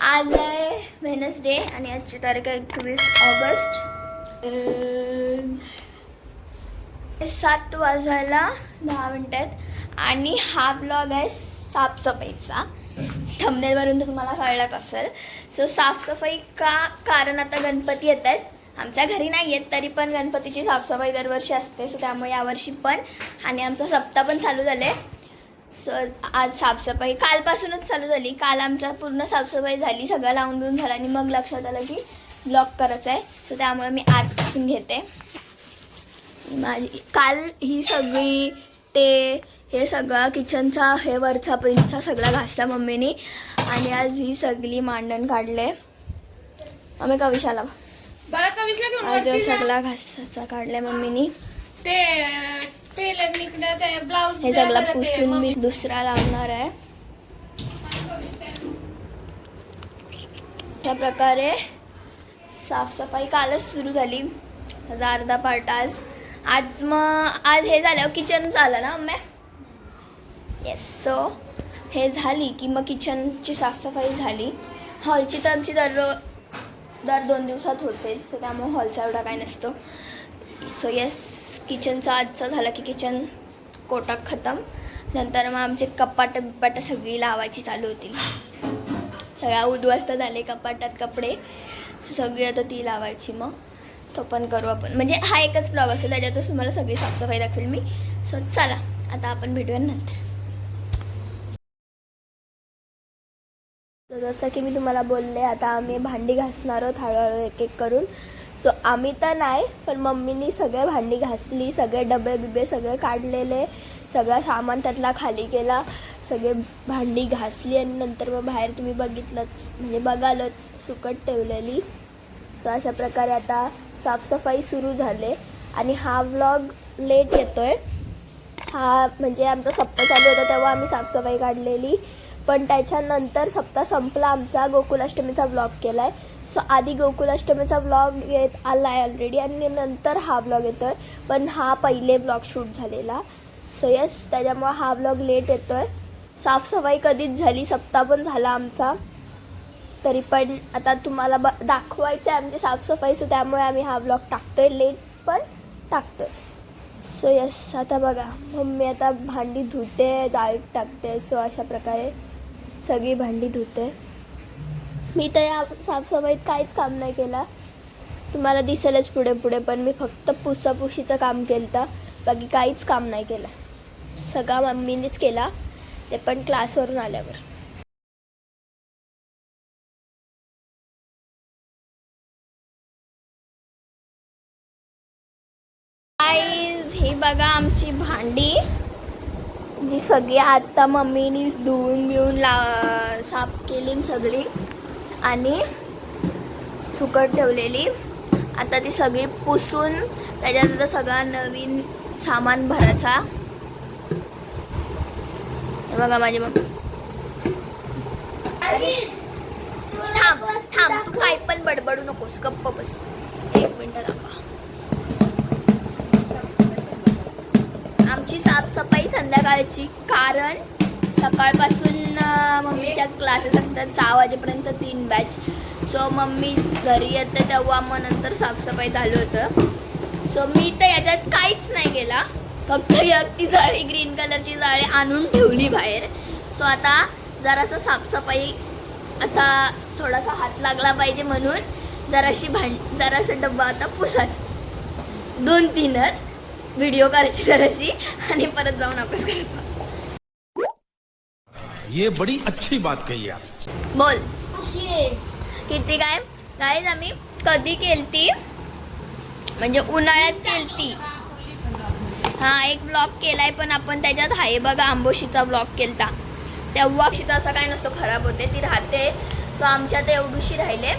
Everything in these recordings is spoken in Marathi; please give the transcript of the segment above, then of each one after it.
आज आहे वेनसडे आणि आजची तारीख आहे एकवीस ऑगस्ट. सात वाजायला दहा मिनिटं आहेत. आणि हा ब्लॉग आहे साफसफाईचा. थंबनेलवरून तर तुम्हाला कळलाच असेल. सो साफसफाई का कारण आता गणपती येत आहेत. आमच्या घरी नाही येत तरी पण गणपतीची साफसफाई दरवर्षी असते. सो त्यामुळे यावर्षी पण. आणि आमचा सप्ताह पण चालू झाले. सो आज साफसफाई कालपासूनच चालू झाली. काल आमचा पूर्ण साफसफाई झाली सगळं लावून बिवून झालं आणि मग लक्षात आलं की ब्लॉक करायचं आहे. सो त्यामुळे मी आजपासून घेते. माझी काल ही सगळी ते हे सगळं किचनचा हे वरचा पिंचा सगळा घासला मम्मीनी. आणि आज ही सगळी मांडण काढले. मम्मी कविशाला आज. सगळा घासाचा काढलाय मम्मीनी. ते हे सगळं पुसून मी दुसरा लावणार आहे. अशा प्रकारे साफसफाई कालच सुरू झाली. माझा अर्धा पार्ट आज. आज मग आज हे झालं किचन झालं ना मम्मी येस सो हे झाली की मग किचनची साफसफाई झाली. हॉलची तर आमची दर दर दोन दिवसात होते सो त्यामुळे हॉलचा एवढा काय नसतो. सो येस किचनचा आजचा झाला की किचन कोटाक खतम. नंतर मग आमचे कपाट बिपाट सगळी लावायची चालू होती. सगळ्या उद्ध्वस्त झाले कपाटात कपडे. सगळी आता ती लावायची मग. तो पण करू आपण. म्हणजे हा एकच ब्लॉग असेल त्याच्यातच तुम्हाला सगळी साफसफाई दाखवेल मी. सो चला आता आपण भेटूया नंतर. जसं की मी तुम्हाला बोलले आता आम्ही भांडी घासणार आहोत हळूहळू एक एक करून. सो आम्ही तर नाही पण मम्मीनी सगळे भांडी घासली सगळे डबे बिबे सगळे काढलेले सगळा सामान त्यातला खाली केला सगळे भांडी घासली आणि नंतर मग बाहेर तुम्ही बघितलंच म्हणजे बघालच सुकट ठेवलेली. सो अशा प्रकारे आता साफसफाई सुरू झाले आणि हा व्लॉग लेट येतो आहे हा म्हणजे आमचा सप्ताह चालू होता तेव्हा आम्ही साफसफाई काढलेली पण त्याच्यानंतर सप्ताह संपला आमचा गोकुलाष्टमीचा व्लॉग केला आहे सो आधी गोकुलाष्टमीचा ब्लॉग येत आला आहे ऑलरेडी आणि नंतर हा ब्लॉग येतो आहे पण हा पहिले ब्लॉग शूट झालेला. सो येस त्याच्यामुळं हा ब्लॉग लेट येतो आहे साफसफाई कधीच झाली सप्ताह पण झाला आमचा. तरी पण आता तुम्हाला ब दाखवायचं आहे आमची साफसफाई सो त्यामुळे आम्ही हा टाकतो आहे लेट पण टाकतो आहे सो यस आता बघा. मम्मी आता भांडी धुते जाळीत टाकते सो अशा प्रकारे सगळी भांडी धुते. मी तर या साफसफाईत काहीच काम नाही केला. तुम्हाला दिसेलच पुढे पुढे पण मी फक्त पुसापुशीचं काम केलं तर बाकी काहीच काम नाही केलं. सगळा मम्मीनेच केला. ते पण क्लासवरून आल्यावर. ही बघा आमची भांडी. जी सगळी आता मम्मीनी धुवून बिवून ला साफ केली सगळी. आणि सुकट ठेवलेली. आता ती सगळी पुसून त्याच्यात आता सगळा नवीन सामान भरायचा. बघा माझी मग थांब थांब तू काय पण बडबडू नकोस. गप्प बस. एक मिनटं दाखवा आमची साफसफाई संध्याकाळची कारण सकाळपासून मम्मीच्या क्लासेस असतात. सहा वाजेपर्यंत तीन बॅच सो मम्मी घरी येते तेव्हा मग नंतर साफसफाई चालू होतं. सो मी तर याच्यात काहीच नाही केला. फक्त एक ती जाळी ग्रीन कलरची जाळी आणून ठेवली बाहेर. सो आता जरासं साफसफाई आता थोडासा हात लागला पाहिजे म्हणून जराशी भांड जरासा डब्बा आता पुसत दोन तीनच व्हिडिओ करायची जराशी आणि परत जाऊन अभ्यास करायचा. ये बड़ी अच्छी बात कही आप। बोल। किती काय? गाईज आम्ही कधी केलती? म्हणजे उन्हाळ्यात केलती. हा एक ब्लॉग केलाय पण आपण त्याच्यात आहे बघा आंबोशीचा ब्लॉग केलता. तेव्हा शीता असं काय नसतं खराब होते ती राहते. सो आमच्यात एवढूशी राहिले.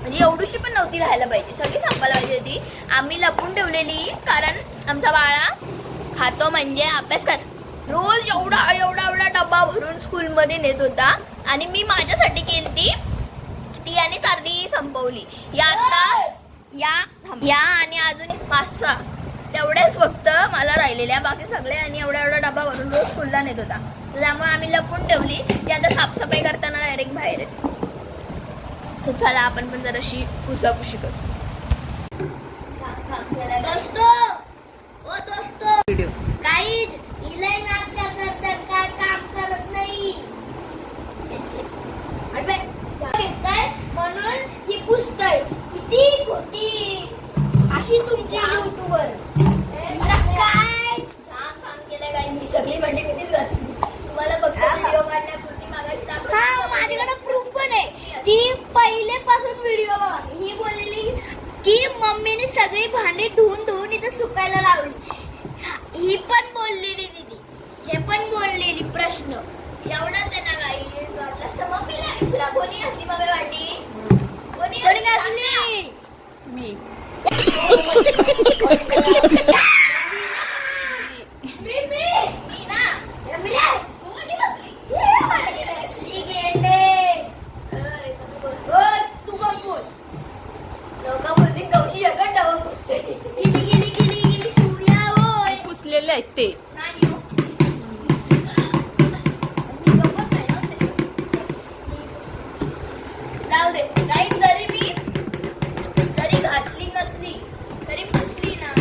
म्हणजे एवढीशी पण नव्हती राहायला पाहिजे. सगळी संपायला पाहिजे होती. आम्ही लपून ठेवलेली कारण आमचा बाळा खातो म्हणजे अभ्यास कर. रोज एवढा एवढा एवढा डब्बा भरून स्कूलमध्ये नेत होता. आणि मी माझ्यासाठी केली ती आणि चारली संपवली. या आता या या आणि अजून पाच सहा तेवढ्याच फक्त मला राहिलेल्या. बाकी सगळे आणि एवढा एवढा डबा भरून रोज स्कूलला नेत होता. तर त्यामुळे आम्ही लपून ठेवली. ती आता साफसफाई करताना डायरेक्ट बाहेर येते तर चला आपण पण जराशी पुसापुशी करू दोस्त ओ दोस्त व्हिडिओ काहीच इलाय नाश्ता करतात काय काम करत नाही छे, छे. अरे बे, चहा घेताय म्हणून ही पुसताय किती खोटी अशी तुमची युट्यूबर काय? छान काम केलंय काय मी सगळी मंडी मीच घासली. तुम्हाला फक्त व्हिडिओ काढण्यापुरती दाखवते. हा माझ्याकडे प्रूफ पण आहे. ती पहिलेपासून व्हिडिओ बघा. ही बोललेली की मम्मीने सगळी भांडी धुवून धुवून इथं सुकायला लावली. हा, पण बोललेली दिदी. हे पण बोललेली प्रश्न. एवढाच आहे ना काही वाटलंच तर मम्मीला. विचारा कोणी घासली मग वाटी कोणी? घासली? मी. मी मी मी ना मी रे कोणी घासली? हे वाटी घासली गेंडे. ओय, तुम्ही बोल- ओय, तू कोण बोल? लोकं बोलतील कवशी एकच डबा पुसते. गेली गेली गेली गेली सूर्या होय पुसलेले आहेत ते नाही हो. मी गप्पच नाही ना ते. जाऊ दे काही जरी मी जरी घासली नसली तरी पुसली ना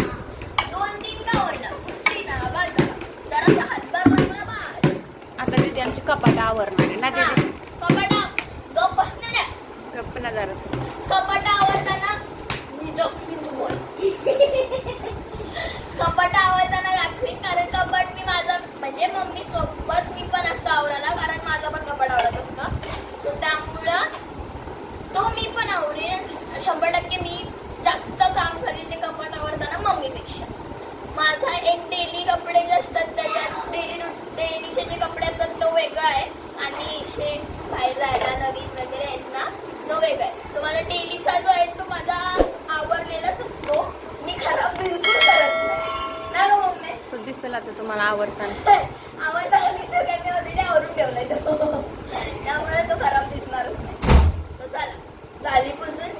दोन तीन का होईना पुसली ना बस झालं. जरासा हातभार मारला बस आता तिथे आमची कपाट आवरणार आहे ना हा, तिथे कपाटा गप बसलेल्या गप्प ना जरासं कपाट आवडताना मी जखमीन तुम्हाला कपाट आवडताना दाखवीन कारण कपाट मी माझं म्हणजे मम्मी सोबत मी पण असतो आवराला कारण माझं पण कपाट आवडत असतं सो त्यामुळं तो मी पण आवरेन शंभर टक्के मी जास्त काम करेल ते कपाट आवडताना मम्मीपेक्षा माझा एक डेली कपडे जे असतात त्याच्यात डेली डेलीचे जे कपडे असतात तो वेगळा आहे आणि जे बाहेर जायला नवीन वगैरे आहेत ना तो वेगळा आहे सो माझा डेलीचा जो आहे तो माझा आवडलेलाच असतो मी खराब बिलकुल करत नाही ना गं मम्मी तो दिसेल आता तुम्हाला आवडताना आवडताना दिसत काय मी ऑलरेडी तो त्यामुळे तो खराब दिसणारच नाही. तो चला झाली पुसून.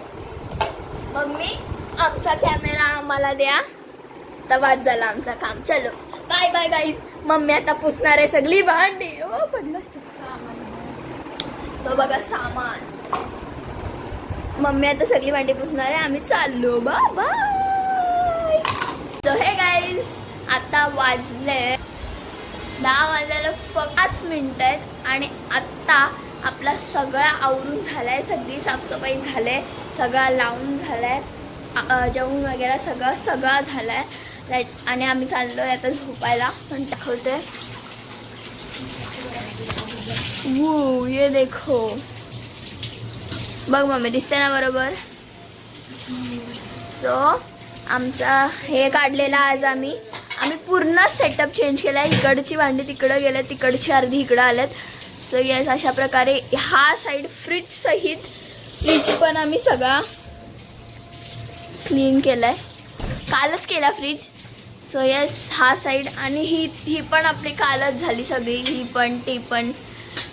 मम्मी आमचा कॅमेरा आम्हाला द्या. तर वाद झाला आमचा काम. चलो. बाय बाय गाईज मम्मी आता पुसणार आहे सगळी भांडी. हो पडलंच तू तो बघा सामान. मम्मी आता सगळी भांडी पुसणार आहे. आम्ही चाललो. बा बाय हे गाईज आता वाजले दहा वाजायला पाच मिनटं आहेत आणि आत्ता आपला सगळा आवरून आहे सगळी साफसफाई झाले सगळा लावून झाला आहे जेवण वगैरे सगळं सगळं झाला आहे आणि आम्ही चाललो आहे आता झोपायला पण दाखवते. वो ये देखो. बघ मम्मी दिसते ना बरोबर? सो आमचा हे काढलेला आज आम्ही. आम्ही पूर्ण सेटअप चेंज केला आहे. इकडची भांडी तिकडं गेल्या तिकडची अर्धी इकडं आल्यात. सो येस अशा प्रकारे हा साईड फ्रीज सहित फ्रीज पण आम्ही सगळा क्लीन केला आहे कालच केला फ्रीज सो येस हा साईड आणि ही ही पण आपली कालच झाली सगळी. ही पण ती पण.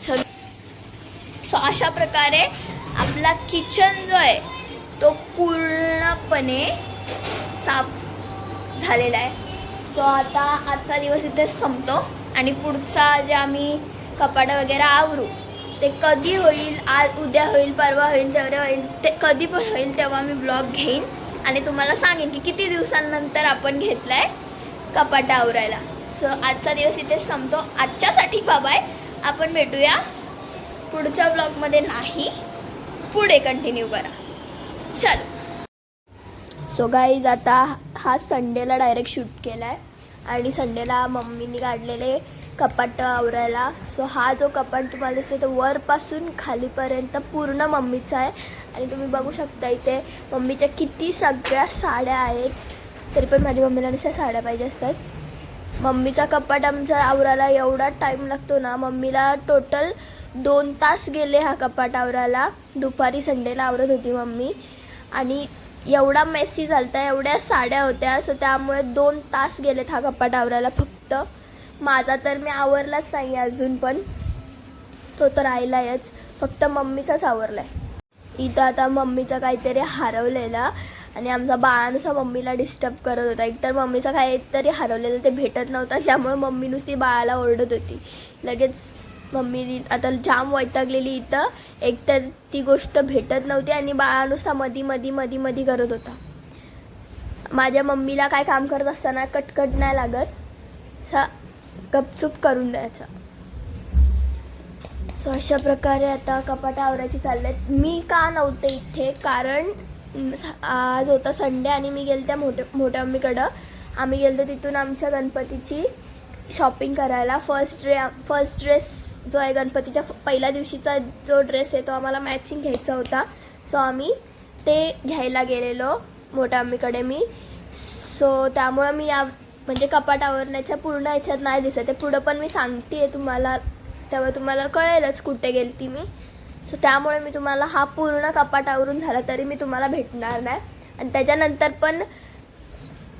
सगळी सो अशा प्रकारे आपला किचन जो आहे तो पूर्णपणे साफ झालेला आहे. सो आता आजचा दिवस इथेच संपतो आणि पुढचा जे आम्ही कपाटं वगैरे आवरू ते कधी होईल आज उद्या होईल परवा होईल तेव्हा होईल ते कधी पण होईल तेव्हा मी ब्लॉग घेईन. आणि तुम्हाला सांगेन की किती दिवसांनंतर आपण घेतलं आहे कपाटं आवरायला. सो आजचा दिवस इथेच संपतो. आजच्यासाठी बाबाय आपण भेटूया पुढच्या ब्लॉगमध्ये नाही. पुढे कंटिन्यू करा. चल. सो गाईज आता हा संडेला डायरेक्ट शूट केला आहे आणि संडेला मम्मीनी काढलेले कपाट आवरायला. सो हा जो कपाट तुम्हाला दिसतो तो वरपासून खालीपर्यंत पूर्ण मम्मीचा आहे. आणि तुम्ही बघू शकता इथे मम्मीच्या किती सगळ्या साड्या आहेत. तरी पण माझ्या मम्मीला नुसत्या साड्या पाहिजे असतात. मम्मीचा कपाट आमचा आवरायला एवढा टाईम लागतो ना मम्मीला टोटल दोन तास गेले हा कपाट आवरायला. दुपारी संडेला आवरत होती मम्मी. आणि एवढा मेसी झालता एवढ्या साड्या होत्या सो त्यामुळे दोन तास गेलेत हा कपाट आवरायला फक्त माझा तर मी आवरलाच नाही अजून पण. तो तर राहिलायच. फक्त मम्मीचाच आवरलाय. इथं आता मम्मीचं काहीतरी हरवलेला आणि आमचा बाळानुसार मम्मीला डिस्टर्ब करत होता. एकतर मम्मीचं काहीतरी हरवलेलं ते भेटत नव्हतं त्यामुळे मम्मी नुसती बाळाला ओरडत होती. लगेच मम्मी आता जाम वैतागलेली इथं. एकतर ती गोष्ट भेटत नव्हती आणि बाळानुसार मधी मधी मधी मधी करत होता. माझ्या मम्मीला काय काम करत असताना कटकट नाही लागत. असा गपचूप करून द्यायचा. सो अशा प्रकारे आता कपाट आवरायची चालले मी का नव्हते इथे? कारण आज होता संडे आणि मी गेलते मोठ्या मोठ्या मम्मीकडं. आम्ही गेलतो तिथून आमच्या गणपतीची शॉपिंग करायला. फर्स्ट ड्रे फर्स्ट ड्रेस जो आहे गणपतीच्या पहिल्या दिवशीचा जो ड्रेस आहे तो आम्हाला मॅचिंग घ्यायचा होता. सो आम्ही ते घ्यायला गेलेलो मोठ्या मम्मीकडे मी. सो त्यामुळं मी या म्हणजे कपाट आवरण्याच्या पूर्ण ह्याच्यात नाही दिसत आहे. पुढं पण मी सांगते तुम्हाला तेव्हा तुम्हाला कळेलच कुठे गेलती मी. सो त्यामुळे मी तुम्हाला हा पूर्ण कपाट आवरून झाला तरी मी तुम्हाला भेटणार नाही. आणि त्याच्यानंतर पण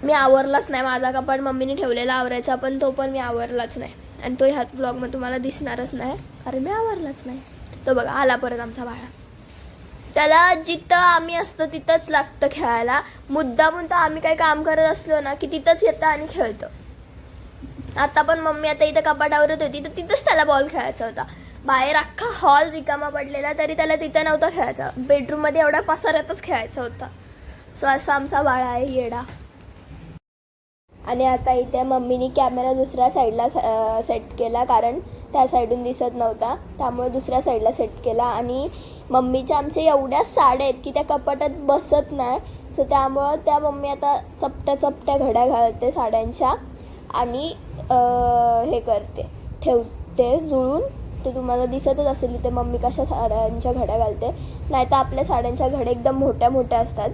मी आवरलाच नाही. माझा कपाट मम्मीने ठेवलेला आवरायचा पण तो पण मी आवरलाच नाही. आणि तो ह्यात ब्लॉगमध्ये तुम्हाला दिसणारच नाही कारण मी आवरलाच नाही. तो बघा आला परत आमचा बाळा. त्याला जिथं आम्ही असतो तिथंच लागतं खेळायला. मुद्दामून तर आम्ही काही काम करत असलो ना की तिथंच येतं आणि खेळतं. आता पण मम्मी आता इथं कपाटावरत होती तर तिथंच त्याला बॉल खेळायचा होता. बाहेर अख्खा हॉल रिकामा पडलेला तरी त्याला तिथं नव्हता खेळायचा. बेडरूममध्ये एवढा पसाऱ्यातच खेळायचा होता. सो असा आमचा बाळा आहे येडा. आणि आता इथे मम्मीने कॅमेरा दुसऱ्या साईडला सेट केला कारण त्या साईडून दिसत नव्हता. त्यामुळे दुसऱ्या साईडला सेट केला आणि मम्मीच्या आमच्या एवढ्या साड्या आहेत की त्या कपाटात बसत नाही. सो त्यामुळं त्या मम्मी आता चपट्या चपट्या घड्या घालते साड्यांच्या आणि हे करते. ठेवते जुळून. ते तुम्हाला दिसतच असेल इथे मम्मी कशा साड्यांच्या घड्या घालते. नाही तर आपल्या साड्यांच्या घड्या एकदम मोठ्या मोठ्या असतात.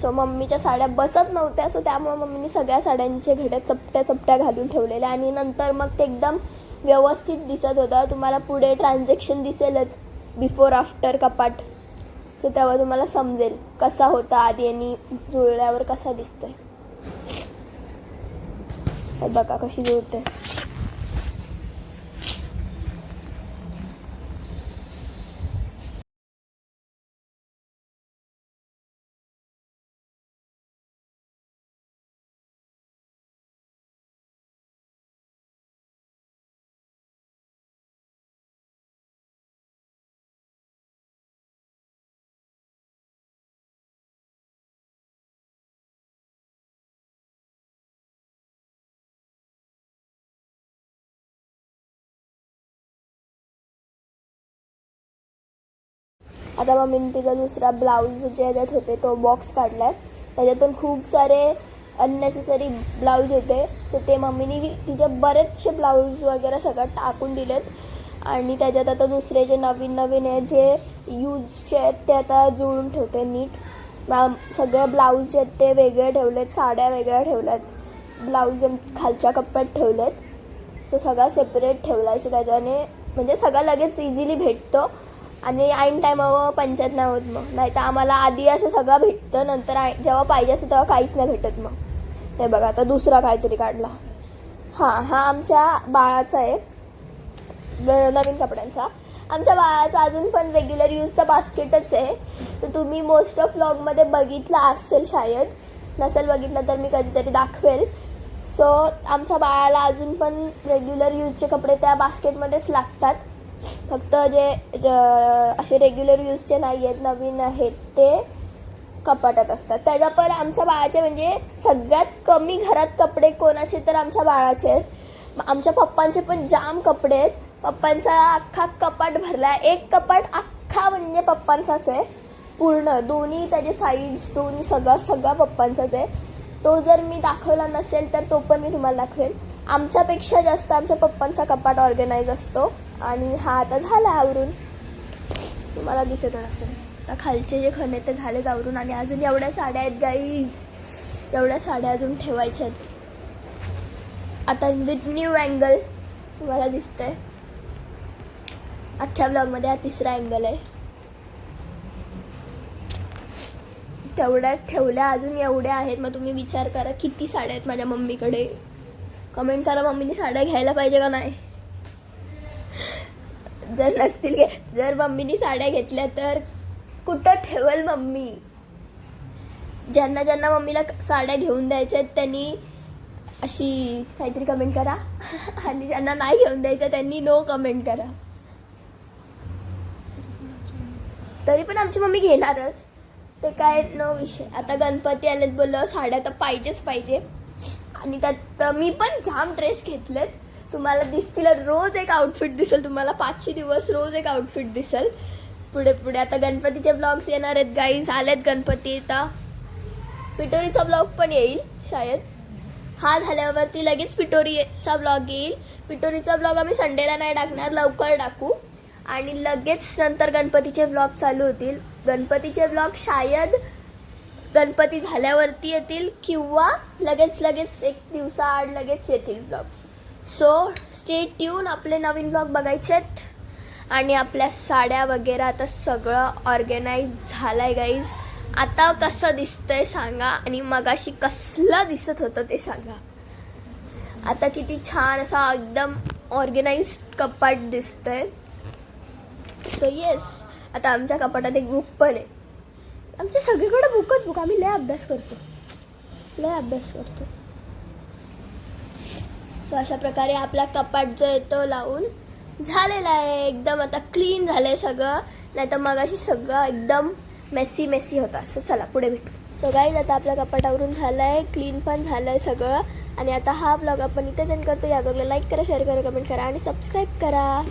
सो मम्मीच्या साड्या बसत नव्हत्या सो त्यामुळे मम्मीने सगळ्या साड्यांचे घड्या चपट्या चपट्या घालून ठेवलेल्या आणि नंतर मग ते एकदम व्यवस्थित दिसत होतं. तुम्हाला पुढे ट्रान्झॅक्शन दिसेलच बिफोर आफ्टर कपाट. सो तेव्हा तुम्हाला समजेल कसा होता आधी आणि जुळल्यावर कसा दिसतोय. बघा कशी जुळते. आता मम्मीने तिला दुसरा ब्लाऊज जे देत होते तो बॉक्स काढलाय. त्याच्यातून खूप सारे अननेसेसरी ब्लाऊज होते. सो ते मम्मीने तिच्या बरेचसे ब्लाऊज वगैरे सगळं टाकून दिलेत. आणि त्याच्यात आता दुसरे जे नवीन नवीन आहेत जे यूजचे आहेत ते आता जुळून ठेवते नीट. मॅम सगळे ब्लाऊज जे आहेत ते वेगळे ठेवलेत साड्या वेगळ्या ठेवल्यात. ब्लाऊज खालच्या कप्प्यात ठेवलेत. सो सगळा सेपरेट ठेवला आहे सो त्याच्याने म्हणजे सगळा लगेच इझिली भेटतो. आणि ऐन टायमावर पंचायत नाही होत मग. नाही तर आम्हाला आधी असं सगळं भेटतं नंतर आय- जेव्हा पाहिजे असतं तेव्हा काहीच नाही भेटत मग. हे बघा आता दुसरा काहीतरी काढला. हां हा आमच्या बाळाचा आहे. नवीन कपड्यांचा. आमच्या बाळाचा अजून पण रेग्युलर यूजचा बास्केटच आहे. तर तुम्ही मोस्ट ऑफ व्लॉगमध्ये बघितला असेल शायद. नसेल बघितलं तर मी कधीतरी दाखवेल. सो आमच्या बाळाला अजून पण रेग्युलर यूजचे कपडे त्या बास्केटमध्येच लागतात. फक्त जे र- असे रेग्युलर यूजचे नाही आहेत नवीन आहेत ते कपाटात असतात. त्याचा पण आमच्या बाळाचे म्हणजे सगळ्यात कमी घरात कपडे कोणाचे तर आमच्या बाळाचे आहेत. मग आमच्या पप्पांचे पण जाम कपडे आहेत. पप्पांचा अख्खा कपाट भरला आहे एक कपाट अख्खा म्हणजे पप्पांचाच आहे. पूर्ण. दोन्ही त्याचे साईड्स दोन्ही सगळा सगळा पप्पांचाच आहे. तो जर मी दाखवला नसेल तर तो पण मी तुम्हाला दाखवेन. आमच्यापेक्षा जास्त आमच्या पप्पांचा कपाट ऑर्गनाईज असतो. आणि हा आता झाला आवरून. तुम्हाला दिसत असेल. आता खालचे जे खण आहेत ते झालेत आवरून आणि अजून एवढ्या साड्या आहेत गाईज एवढ्या साड्या अजून ठेवायच्या आहेत. आता विथ न्यू अँगल तुम्हाला दिसतंय. अख्ख्या ब्लॉगमध्ये हा तिसरा अँगल आहे. तेवढ्या ठेवल्या अजून एवढ्या आहेत. मग तुम्ही विचार करा किती साड्या आहेत माझ्या मम्मीकडे? कमेंट करा मम्मीने साड्या घ्यायला पाहिजे का नाही? जर नसतील घे जर मम्मीनी साड्या घेतल्या तर कुठं ठेवल मम्मी? ज्यांना ज्यांना मम्मीला साड्या घेऊन द्यायच्या आहेत त्यांनी अशी काहीतरी कमेंट करा. आणि ज्यांना नाही घेऊन द्यायच्या त्यांनी नो कमेंट करा. तरी पण आमची मम्मी घेणारच. ते काय नो विषय. आता गणपती आलेत बोललं साड्या तर पाहिजेच पाहिजे. आणि त्यात मी पण जाम ड्रेस घेतलेत. तुम्हाला दिसतील रोज एक आउटफिट दिसेल. तुम्हाला पाचशे दिवस रोज एक आउटफिट दिसेल. पुढे पुढे. आता गणपतीचे ब्लॉग्स येणार आहेत गाईज आलेत गणपती आता पिटोरीचा ब्लॉग पण येईल शायद. हा झाल्यावरती लगेच पिटोरीचा ब्लॉग येईल. पिटोरीचा ब्लॉग आम्ही संडेला नाही टाकणार लवकर टाकू. आणि लगेच नंतर गणपतीचे ब्लॉग चालू होतील. गणपतीचे ब्लॉग शायद गणपती झाल्यावरती येतील किंवा लगेच लगेच एक दिवसाआड लगेच येतील ब्लॉग सो स्टे ट्यून आपले नवीन ब्लॉग बघायचे आहेत. आणि आपल्या साड्या वगैरे आता सगळं ऑर्गनाईज झालं आहे गाईज आता कसं दिसतंय सांगा. आणि मगाशी कसलं दिसत होतं ते सांगा. आता किती छान असा एकदम ऑर्गनाइज कपाट दिसतंय. सो येस आता आमच्या कपाटात एक बुक पण आहे. आमच्या सगळीकडे बुकच बुक आम्ही लय अभ्यास करतो. लय अभ्यास करतो. सो अशा प्रकारे आपला कपाट जो आहे तो लावून झालेला आहे. एकदम आता क्लीन झालं आहे सगळं. नाही तर मग अशी सगळं एकदम मेसी मेसी होता. सो चला पुढे भेटू. सो गाईज आता आपल्या कपाटावरून झालं आहे क्लीन पण झालं आहे सगळं. आणि आता हा ब्लॉग आपण इथेच एंड करतो. या ब्लॉगला लाईक करा शेअर करा कमेंट करा आणि सबस्क्राईब करा.